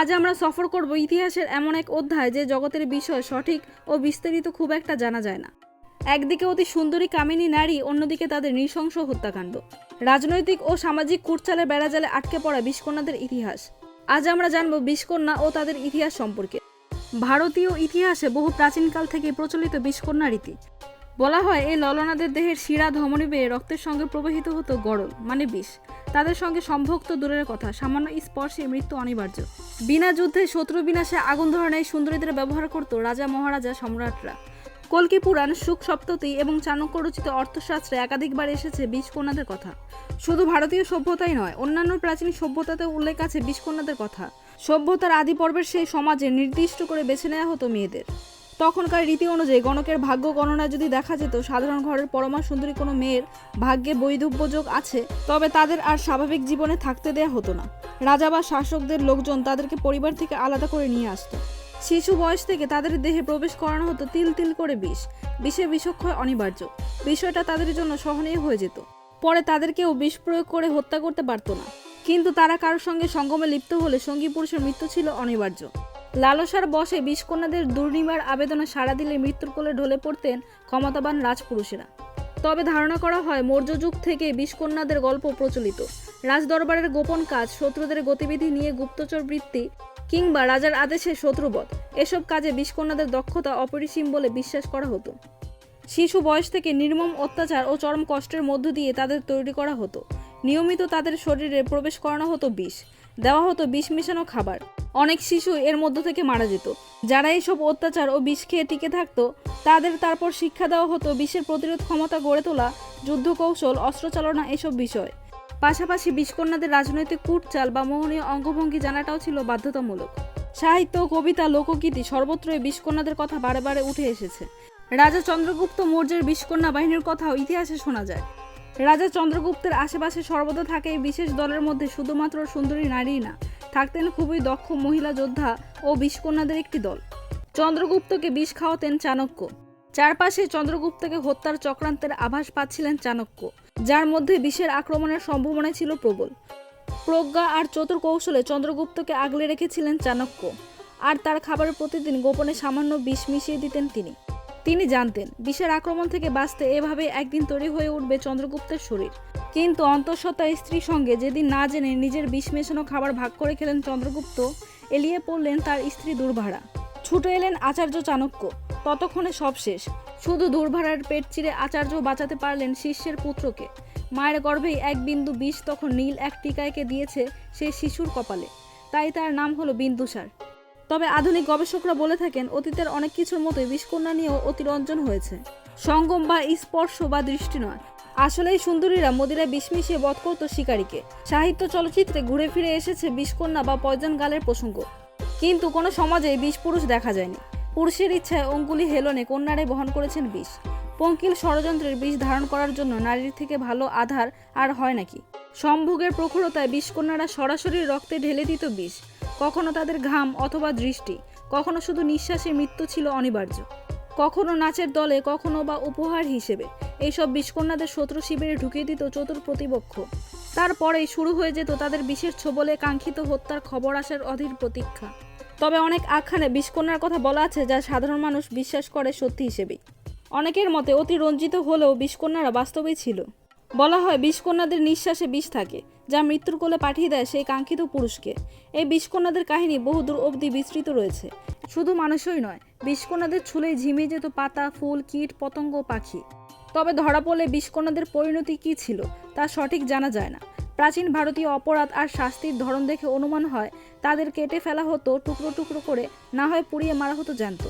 আজ আমরা সফর করব ইতিহাসের এমন এক অধ্যায় যে জগতের বিষয় সঠিক ও বিস্তারিত খুব একটা জানা যায় না। একদিকে অতি সুন্দরী কামিনী নারী, অন্যদিকে তাদের নৃশংস হত্যাকাণ্ড। রাজনৈতিক ও সামাজিক কুটচালে বেড়াজালে আটকে পড়া বিষকন্যাদের ইতিহাস। আজ আমরা জানব বিষকন্যা ও তাদের ইতিহাস সম্পর্কে। ভারতীয় ইতিহাসে বহু প্রাচীনকাল থেকে প্রচলিত বিষকন্যা রীতি। বলা হয় এই ললনাদের দেহের শিরা ধমনী বেয়ে রক্তের সঙ্গে প্রবাহিত হতো গরল মানে বিষ। তাদের সঙ্গে সম্ভক্ত দূরের কথা, সামান্য স্পর্শে মৃত্যু অনিবার্য। বিনা যুদ্ধে শত্রু বিনাশে আগুন ধরনের সুন্দরীদের ব্যবহার করত রাজা মহারাজা সম্রাটরা। কল্কি পুরাণ, সুখ সপ্ততি এবং চাণক্য রচিত অর্থশাস্ত্রে একাধিকবার এসেছে বিষকন্যাদের কথা। শুধু ভারতীয় সভ্যতাই নয়, অন্যান্য প্রাচীন সভ্যতাতেও উল্লেখ আছে বিষকন্যাদের কথা। সভ্যতার আদি পর্বের সেই সমাজে নির্দিষ্ট করে বেছে নেওয়া হতো মেয়েদের। তখনকার রীতি অনুযায়ী গণকের ভাগ্য গণনায় যদি দেখা যেত, সাধারণ ঘরের পরমা সুন্দরী কোনো মেয়ের ভাগ্যে বৈধব্য যোগ আছে, তবে তাদের আর স্বাভাবিক জীবনে থাকতে দেয়া হতো না। রাজা বা শাসকদের লোকজন তাদেরকে পরিবার থেকে আলাদা করে নিয়ে আসতো। শিশু বয়স থেকে তাদের দেহে প্রবেশ করানো হতো তিল তিল করে বিষ। বিষে বিষক্ষয় অনিবার্য। বিষয়টা তাদের জন্য সহনীয় হয়ে যেত। পরে তাদেরকেও বিষ প্রয়োগ করে হত্যা করতে পারতো না। কিন্তু তারা কারোর সঙ্গে সঙ্গমে লিপ্ত হলে সঙ্গী পুরুষের মৃত্যু ছিল অনিবার্য। লালসার বসে বিষকন্যাদের দুর্নিবার আবেদনে সাড়া দিলে মৃত্যুর কোলে ঢলে পড়তেন ক্ষমতাবান রাজপুরুষেরা। তবে ধারণা করা হয়, মৌর্য যুগ থেকে বিষকন্যাদের গল্প প্রচলিত। রাজদরবারের গোপন কাজ, শত্রুদের গতিবিধি নিয়ে গুপ্তচর বৃত্তি কিংবা রাজার আদেশে শত্রুবধ, এসব কাজে বিষকন্যাদের দক্ষতা অপরিসীম বলে বিশ্বাস করা হতো। শিশু বয়স থেকে নির্মম অত্যাচার ও চরম কষ্টের মধ্য দিয়ে তাদের তৈরি করা হতো। নিয়মিত তাদের শরীরে প্রবেশ করানো হতো বিষ, দেওয়া হতো বিষ মেশানো খাবার। অনেক শিশু এর মধ্য থেকে মারা যেত। যারা এইসব অত্যাচার ও বিষ খেয়ে টিকে থাকতো, তাদের তারপর শিক্ষা দেওয়া হতো বিশ্বের প্রতিরোধ ক্ষমতা গড়ে তোলা যুদ্ধ কৌশল অস্ত্রচালনা এসব বিষয়। পাশাপাশি বিষকন্যাদের রাজনৈতিক কূটচাল বা মোহনীয় অঙ্গভঙ্গি জানাটাও ছিল বাধ্যতামূলক। সাহিত্য, কবিতা, লোকগীতি সর্বত্রই বিষকন্যাদের কথা বারে বারে উঠে এসেছে। রাজা চন্দ্রগুপ্ত মৌর্যের বিষকন্যা বাহিনীর কথাও ইতিহাসে শোনা যায়। রাজা চন্দ্রগুপ্তের আশেপাশে সর্বদা থাকে এই বিশেষ দলের মধ্যে শুধুমাত্র সুন্দরী নারীই না। থাকতেন খুবই দক্ষ মহিলা যোদ্ধা ও বিষকন্যাদের একটি দল। চন্দ্রগুপ্তকে বিষ খাওয়াতেন চাণক্য। চারপাশে চন্দ্রগুপ্তকে হত্যার চক্রান্তের আভাস পাচ্ছিলেন চাণক্য, যার মধ্যে বিষের আক্রমণের সম্ভাবনা ছিল প্রবল। প্রজ্ঞা আর চতুর কৌশলে চন্দ্রগুপ্তকে আগলে রেখেছিলেন চাণক্য। আর তার খাবারে প্রতিদিন গোপনে সামান্য বিষ মিশিয়ে দিতেন তিনি। তিনি জানতেন, বিষের আক্রমণ থেকে বাঁচতে এভাবে একদিন তৈরি হয়ে উঠবে চন্দ্রগুপ্তের শরীর। কিন্তু অন্তঃসত্ত্বা স্ত্রীর সঙ্গে যেদিন না জেনে নিজের বিষ মেশানো খাবার ভাগ করে খেলেন চন্দ্রগুপ্ত, এলিয়ে পড়লেন তার স্ত্রী দুর্ভাড়া ছুটে এলেন আচার্য চাণক্য। ততক্ষণে সব শেষ। শুধু দুর্ভাড়ার পেট চিরে আচার্য বাঁচাতে পারলেন শিষ্যের পুত্রকে। মায়ের গর্ভেই এক বিন্দু বিষ তখন নীল এক টিকায়কে দিয়েছে সেই শিশুর কপালে। তাই তার নাম হলো বিন্দুসার। তবে আধুনিক গবেষকরা বলে থাকেন, অতীতের অনেক কিছুর মতোই বিষকন্যা নিয়েও অতিরঞ্জন হয়েছে। সঙ্গম বা স্পর্শ বা দৃষ্টি নয়। আসলেই সুন্দরীরা মদিরায় বিষ মিশিয়ে বধ করত শিকারীকে। সাহিত্য চলচ্চিত্রে ঘুরে ফিরে এসেছে বিষকন্যা বা পয়জন গালের প্রসঙ্গ। কিন্তু কোনো সমাজে বিষ পুরুষ দেখা যায়নি। পুরুষের ইচ্ছায় অঙ্গুলি হেলনে কন্যারে বহন করেছেন বিষ। পঙ্কিল ষড়যন্ত্রের বিষ ধারণ করার জন্য নারীর থেকে ভালো আধার আর হয় নাকি? সম্ভোগের প্রখরতায় বিষকন্যারা সরাসরি রক্তে ঢেলে দিত বিষ। কখনো তাদের ঘাম অথবা দৃষ্টি, কখনো শুধু নিঃশ্বাসে মৃত্যু ছিল অনিবার্য। কখনো নাচের দলে, কখনো বা উপহার হিসেবে। এইসব বিষকন্যাদের শত্রু শিবিরে ঢুকিয়ে দিত চতুর প্রতিপক্ষ। তারপরেই শুরু হয়ে যেত তাদের বিশেষ ছোবলে কাঙ্ক্ষিত হত্যার খবর আসার অধীর প্রতীক্ষা। তবে অনেক আখ্যানে বিষকন্যার কথা বলা আছে যা সাধারণ মানুষ বিশ্বাস করে সত্যি হিসেবেই। অনেকের মতে অতি রঞ্জিত হলেও বিষকন্যারা বাস্তবেই ছিল। বলা হয় বিষকন্যাদের নিঃশ্বাসে বিষ থাকে, যা মৃত্যুর কোলে পাঠিয়ে দেয় সেই কাঙ্ক্ষিত পুরুষকে। এই বিষকন্যাদের কাহিনী বহুদূর অবধি বিস্তৃত রয়েছে। শুধু মানুষই নয়, বিষকন্যাদের ছুলেই ঝিমিয়ে যেত পাতা, ফুল, কীট, পতঙ্গ পাখি। তবে ধরা পড়লে বিষকন্যাদের পরিণতি কী ছিল, তা সঠিক জানা যায় না। প্রাচীন ভারতীয় অপরাধ আর শাস্তির ধরন দেখে অনুমান হয়, তাদের কেটে ফেলা হতো টুকরো টুকরো করে, না হয় পুড়িয়ে মারা হতো জ্যান্ত।